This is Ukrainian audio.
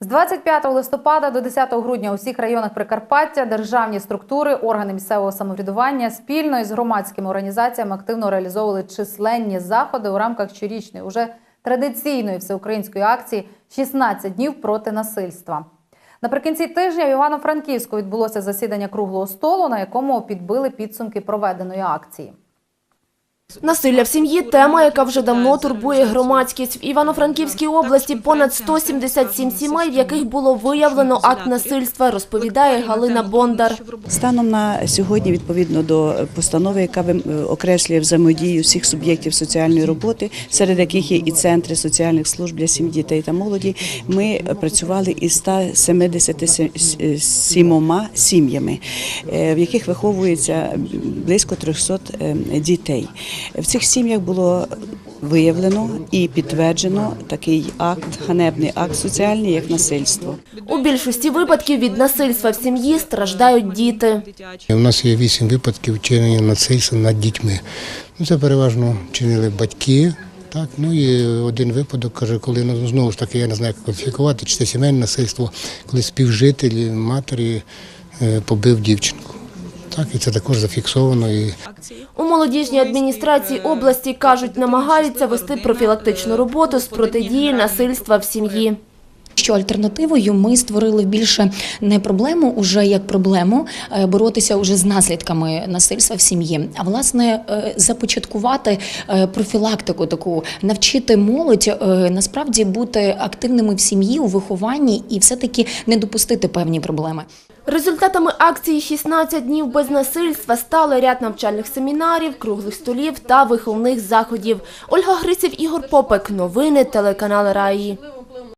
З 25 листопада до 10 грудня у всіх районах Прикарпаття державні структури, органи місцевого самоврядування спільно із громадськими організаціями активно реалізовували численні заходи у рамках щорічної, уже традиційної всеукраїнської акції «16 днів проти насильства. Наприкінці тижня в Івано-Франківську відбулося засідання круглого столу, на якому підбили підсумки проведеної акції. Насилля в сім'ї – тема, яка вже давно турбує громадськість. В Івано-Франківській області понад 177 сімей, в яких було виявлено акт насильства, розповідає Галина Бондар. Станом на сьогодні, відповідно до постанови, яка окреслює взаємодію всіх суб'єктів соціальної роботи, серед яких є і центри соціальних служб для сім'ї, дітей та молоді, ми працювали із 177 сім'ями, е, в яких виховується близько 300 е, дітей. В цих сім'ях було виявлено і підтверджено такий акт, ганебний акт соціальний, як насильство. У більшості випадків від насильства в сім'ї страждають діти. У нас є вісім випадків чинення насильства над дітьми. Ну, це переважно чинили батьки. Так, ну і один випадок каже, коли ну, знову ж таки я не знаю, як кваліфікувати, чи це сімейне насильство, коли співжитель матері е, побив дівчинку. Так, і це також зафіксовано. І У молодіжній адміністрації області, кажуть, намагаються вести профілактичну роботу з протидії насильства в сім'ї. Що альтернативою ми створили більше не проблему уже як проблему е, боротися уже з наслідками насильства в сім'ї, а власне е, започаткувати е, профілактику таку, навчити молодь насправді бути активними в сім'ї у вихованні і все таки не допустити певні проблеми. Результатами акції «16 днів без насильства стали ряд навчальних семінарів, круглих столів та виховних заходів. Ольга Гриців, Ігор Попек. Новини телеканал Раї.